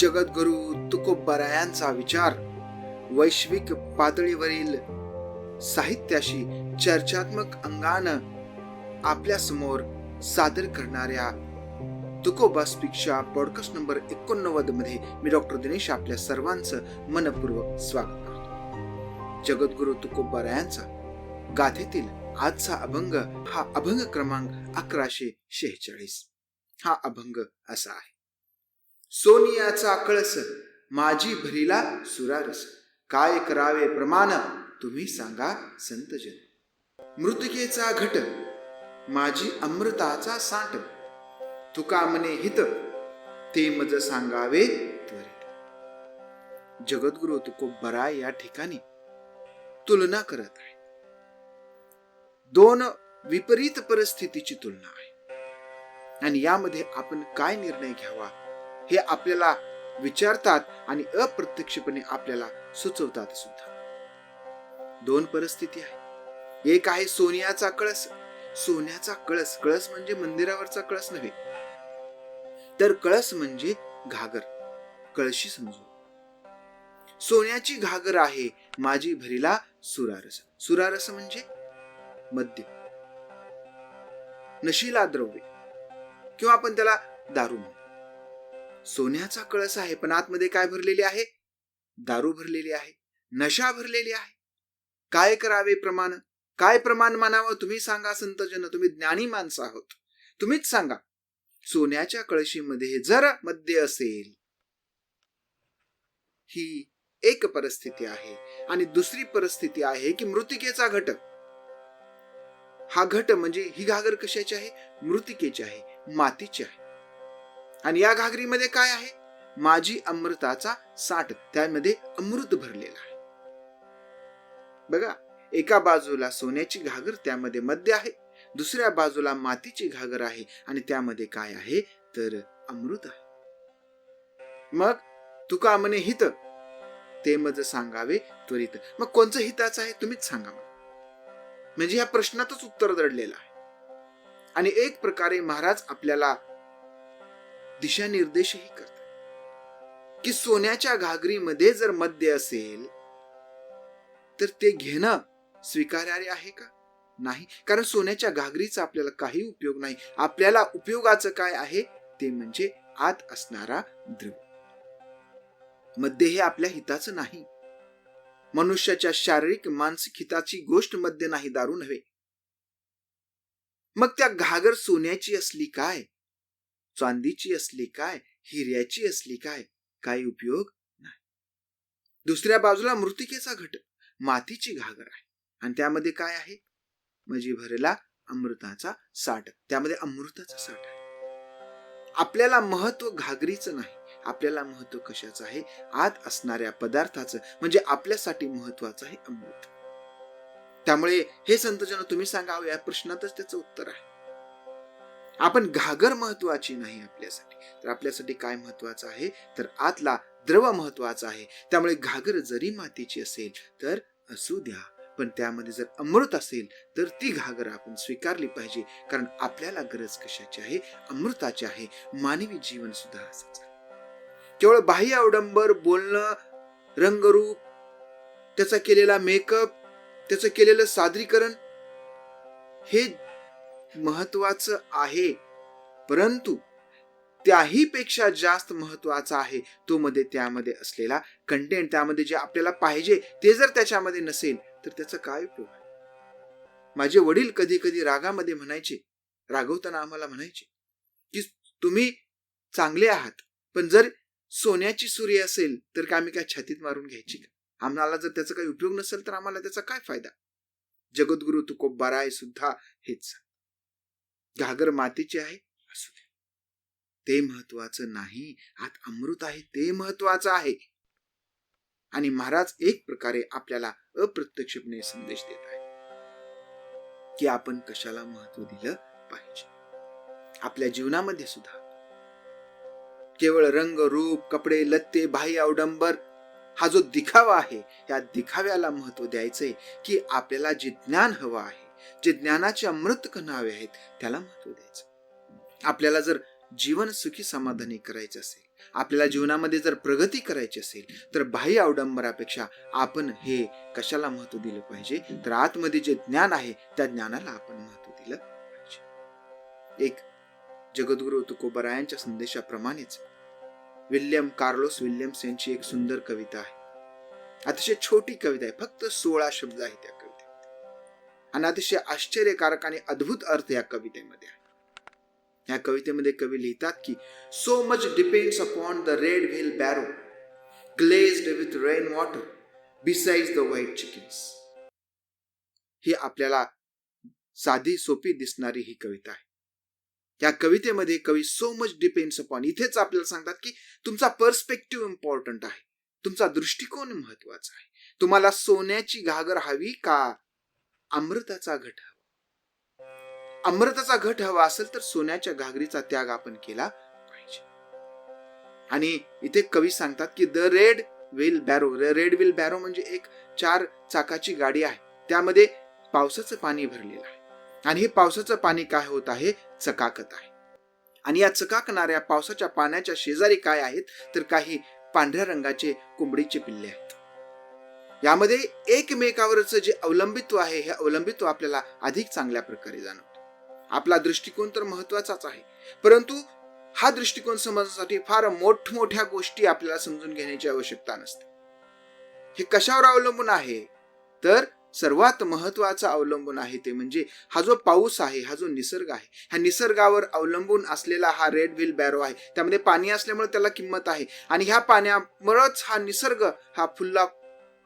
जगद्गुरु तुकोबरायांचा विचार वैश्विक पातळीवरील साहित्याशी चर्चात्मक अंगानं आपल्यासमोर सादर करणाऱ्या तुकोबासपेक्षा पॉडकास्ट नंबर एकोणनव्वदमध्ये मी डॉक्टर दिनेश आपल्या सर्वांचं मनपूर्वक स्वागत करतो. जगद्गुरु तुकोबरायांचा गाथेतील आजचा अभंग हा अभंग क्रमांक अकराशे शेहेचाळीस. हा अभंग असा आहे. सोनियाचा कळस माझी भरीला सुरारस. काय करावे प्रमाण तुम्ही सांगा संतजन मृतिकेचा घट माझी अमृताचा साठ. तुका मने हित ते मज सांगावे त्वरित जगद्गुरु तुकोबरा या ठिकाणी. तुलना करत आहे. दोन विपरीत परिस्थितीची तुलना आहे. आणि यामध्ये आपण काय निर्णय घ्यावा? हे आपल्याला विचारतात आणि अप्रत्यक्षपणे आपल्याला सुचवतात सुद्धा. दोन परिस्थिती आहे. एक आहे सोन्याचा कळस. सोन्याचा कळस कळस म्हणजे मंदिरावरचा कळस नव्हे. तर कळस म्हणजे घागर कळशी समजू सोन्याची घागर आहे माझी भरीला सुरारस. सुरारस म्हणजे मद्य नशीला द्रव्य किंवा आपण त्याला दारू म्हणतो. सोन्याचा कळस आहे पण आतमध्ये काय भरलेले आहे? दारू भरलेली आहे नशा भरलेली आहे. काय करावे प्रमाण? काय प्रमाण मानावं? तुम्ही सांगा संतजन. तुम्ही ज्ञानी माणसं आहोत. तुम्हीच सांगा. सोन्याच्या कळशीमध्ये जर मद्य असेल ही एक परिस्थिती आहे. आणि दुसरी परिस्थिती आहे की मृतिकेचा घट हा घट म्हणजे ही घागर कशाची आहे? मृतिकेची आहे मातीची आहे. आणि या घागरीमध्ये काय आहे? माझी अमृताचा साठ त्यामध्ये अमृत भरलेला आहे. बघा एका बाजूला सोन्याची घागर त्यामध्ये मध्य आहे दुसऱ्या बाजूला मातीची घागर आहे आणि त्यामध्ये काय आहे? तर अमृत आहे. मग तुका म्हणे हित. ते मज सांगावे त्वरित. मग कोणचं हिताचं आहे? तुम्हीच सांगा मला. म्हणजे या प्रश्नातच उत्तर दडलेलं आहे. आणि एक प्रकारे महाराज आपल्याला दिशानिर्देशही करतात. की सोन्याच्या घागरीमध्ये जर मद्य असेल तर ते घेणं स्वीकार्यारे आहे का? नाही. कारण सोन्याच्या घागरीचा आपल्याला काही उपयोग नाही. आपल्याला उपयोगाचं काय आहे? ते म्हणजे आत असणारा द्रव. मद्य हे आपल्या हिताचं नाही. मनुष्याच्या शारीरिक मानसिक हिताची गोष्ट मध्य नाही दारू नव्हे. मग त्या घागर सोन्याची असली काय? चांदीची असली काय हिऱ्याची असली काय काही उपयोग नाही. दुसऱ्या बाजूला मृतिकेचा घट मातीची घागर आहे. आणि त्यामध्ये काय आहे? म्हणजे भरला अमृताचा साठ. त्यामध्ये अमृताचा साठ आहे. आपल्याला महत्त्व घागरीचं नाही. आपल्याला महत्त्व कशाचं आहे? आत असणाऱ्या पदार्थाचं. म्हणजे आपल्यासाठी महत्वाचं आहे अमृत. त्यामुळे हे संतजन तुम्ही सांगावं या प्रश्नातच त्याचं उत्तर आहे. आपण घागर महत्वाची नाही आपल्यासाठी. तर आपल्यासाठी काय महत्वाचं आहे? तर आतला द्रव महत्त्वाचा आहे. त्यामुळे घागर जरी मातीची असेल तर असू द्या. पण त्यामध्ये जर अमृत असेल तर ती घागर आपण स्वीकारली पाहिजे. कारण आपल्याला गरज कशाची आहे? अमृताची आहे. मानवी जीवन सुद्धा असंच केवळ बाह्य अवडंबर बोलणं रंगरूप त्याचा केलेला मेकअप त्याचं केलेलं सादरीकरण हे महत्वाचं आहे. परंतु त्याही पेक्षा जास्त महत्त्वाचा आहे तो मध्ये त्यामध्ये असलेला कंटेंट त्यामध्ये जे आपल्याला पाहिजे ते जर त्याच्यामध्ये नसेल तर त्याचा काय उपयोग आहे? माझे वडील कधी कधी रागामध्ये म्हणायचे रागवताना आम्हाला म्हणायचे की तुम्ही चांगले आहात पण जर सोन्याची सूर्य असेल तर का आम्ही काय छातीत मारून घ्यायची का? आम्हाला जर त्याचा काही उपयोग नसेल तर आम्हाला त्याचा काय फायदा? जगद्गुरु तुकोबाराय सुद्धा हेच घागर मातीची आहे? असू दे. ते महत्वाचं नाही. आत अमृत आहे ते महत्वाचं आहे. आणि महाराज एक प्रकारे आपल्याला अप्रत्यक्षपणे संदेश देत आहे की आपण कशाला महत्त्व दिलं पाहिजे? आपल्या जीवनामध्ये सुद्धा. केवळ रंग रूप कपडे लत्ते बाह्य अवडंबर हा जो दिखावा आहे या दिखाव्याला महत्त्व द्यायचंय की आपल्याला जे ज्ञान हवं आहे जे ज्ञानाचे अमृत कणावे आहेत त्याला महत्त्व द्यायचं. आपल्याला जर जीवन सुखी समाधानी करायचं असेल आपल्याला जीवनामध्ये जर प्रगती करायची असेल तर बाह्य अवडंबरापेक्षा आपण हे कशाला महत्त्व दिलं पाहिजे? तर आतमध्ये जे ज्ञान आहे त्या ज्ञानाला आपण महत्त्व दिलं पाहिजे. एक जगद्गुरु तुकोबरायांच्या संदेशाप्रमाणेच विल्यम कार्लोस विल्यम्स यांची एक सुंदर कविता आहे. अतिशय छोटी कविता आहे फक्त सोळा शब्द आहे त्या आणि अतिशय आश्चर्यकारक आणि अद्भुत अर्थ या कवितेमध्ये आहे. या कवितेमध्ये कवी लिहितात की so much depends upon the red wheelbarrow glazed with rain water beside the white chickens ही आपल्याला साधी सोपी दिसणारी ही कविता आहे. या कवितेमध्ये कवी सो मच डिपेंड्स अपॉन इथेच आपल्याला सांगतात की तुमचा पर्स्पेक्टिव्ह इम्पॉर्टंट आहे. तुमचा दृष्टिकोन महत्त्वाचा आहे. तुम्हाला सोन्याची घागर हवी का? अमृताचा घट हवा. अमृताचा घट हवा असेल तर सोन्याच्या घागरीचा त्याग आपण केला पाहिजे. आणि इथे कवी सांगतात की the red wheelbarrow red wheelbarrow म्हणजे एक चार चाकाची गाडी आहे. त्यामध्ये पावसाचं पाणी भरलेलं आहे. आणि हे पावसाचं पाणी काय होत आहे? चकाकत आहे. आणि या चकाकणाऱ्या पावसाच्या पाण्याच्या शेजारी काय आहेत? तर काही पांढऱ्या रंगाचे कोंबडीचे पिल्ले आहेत. यामध्ये एकमेकावरचं जे अवलंबित्व आहे हे अवलंबित्व आपल्याला अधिक चांगल्या प्रकारे जाणवतं. आपला दृष्टिकोन तर महत्वाचाच आहे. परंतु हा दृष्टिकोन समजण्यासाठी फार मोठमोठ्या गोष्टी आपल्याला समजून घेण्याची आवश्यकता नसते. हे कशावर अवलंबून आहे? तर सर्वात महत्वाचं अवलंबून आहे ते म्हणजे हा जो पाऊस आहे हा जो निसर्ग आहे ह्या निसर्गावर अवलंबून असलेला हा रेड व्हील बॅरो आहे. त्यामध्ये पाणी असल्यामुळे त्याला किंमत आहे. आणि ह्या पाण्यामुळेच हा निसर्ग हा फुलला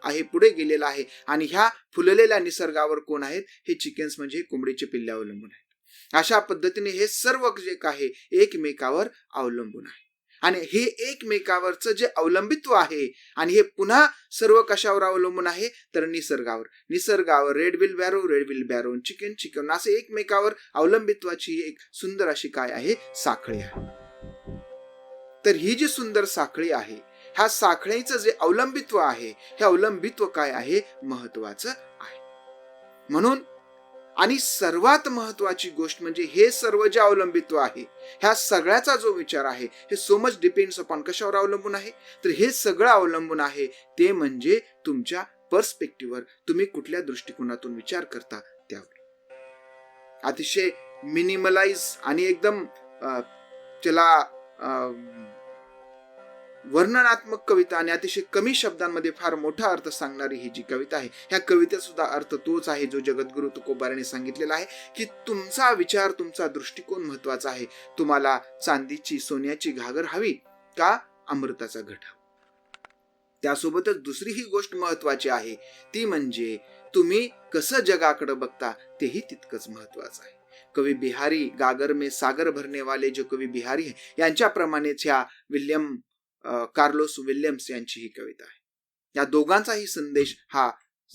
आहे पुढे गेलेला आहे. आणि ह्या फुललेल्या निसर्गावर कोण आहेत? हे चिकन्स म्हणजे कोंबडीचे पिल्ले अवलंबून आहेत. अशा पद्धतीने हे सर्व जे काही एकमेकावर अवलंबून आहे. आणि हे एकमेकावरचं जे अवलंबित्व आहे आणि हे पुन्हा सर्व कशावर अवलंबून आहे? तर निसर्गावर. निसर्गावर red wheelbarrow red wheelbarrow chicken chicken असे एकमेकावर अवलंबित्वाची एक सुंदर अशी काय आहे? साखळी आहे. तर ही जी सुंदर साखळी आहे ह्या साखळीचं जे अवलंबित्व आहे हे अवलंबित्व काय आहे? महत्वाचं आहे. म्हणून आणि सर्वात महत्वाची गोष्ट म्हणजे हे सर्व जे अवलंबित्व आहे ह्या सगळ्याचा जो विचार आहे हे सो मच डिपेंड्स अपॉन कशावर अवलंबून आहे? तर हे सगळं अवलंबून आहे ते म्हणजे तुमच्या पर्स्पेक्टिव्हवर तुम्ही कुठल्या दृष्टिकोनातून विचार करता त्यावर. अतिशय मिनिमलाइज आणि एकदम त्याला वर्णनात्मक कविता आणि अतिशय कमी शब्दांमध्ये फार मोठा अर्थ सांगणारी ही जी कविता आहे ह्या कवितेत सुद्धा अर्थ तोच आहे जो जगद्गुरु तुकोबाराने सांगितलेला आहे की तुमचा विचार तुमचा दृष्टिकोन महत्त्वाचा आहे. तुम्हाला चांदीची सोन्याची घागर हवी का अमृताचा घट त्यासोबतच दुसरी ही गोष्ट महत्वाची आहे ती म्हणजे तुम्ही कसं जगाकडे बघता तेही तितकंच महत्वाचं आहे. कवी बिहारी गागर में सागर भरने वाले जो कवी बिहारी आहे यांच्याप्रमाणेच ह्या विल्यम कार्लोस विल्यम्स यांची ही कविता आहे. या दोघांचाही संदेश हा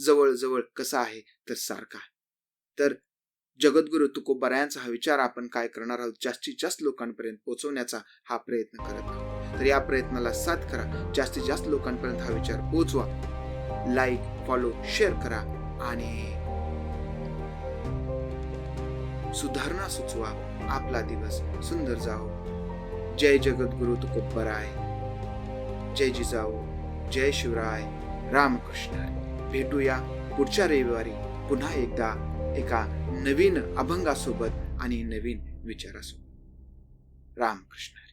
जवळजवळ कसा आहे तर सारखा आहे. तर जगद्गुरु तुकोबरायांचा हा विचार आपण काय करणार आहोत? जास्तीत जास्त लोकांपर्यंत पोहोचवण्याचा हा प्रयत्न करत आहोत. तर या प्रयत्नाला साथ करा. जास्तीत जास्त लोकांपर्यंत हा विचार पोहोचवा. लाईक फॉलो शेअर करा आणि सुधारणा सुचवा. आपला दिवस सुंदर जाओ जय जगद्गुरु तुकोबराय जय जिजाऊ जय शिवराय रामकृष्ण भेटूया पुढच्या रविवारी पुन्हा एकदा एका नवीन अभंगासोबत आणि नवीन विचारासोबत. रामकृष्ण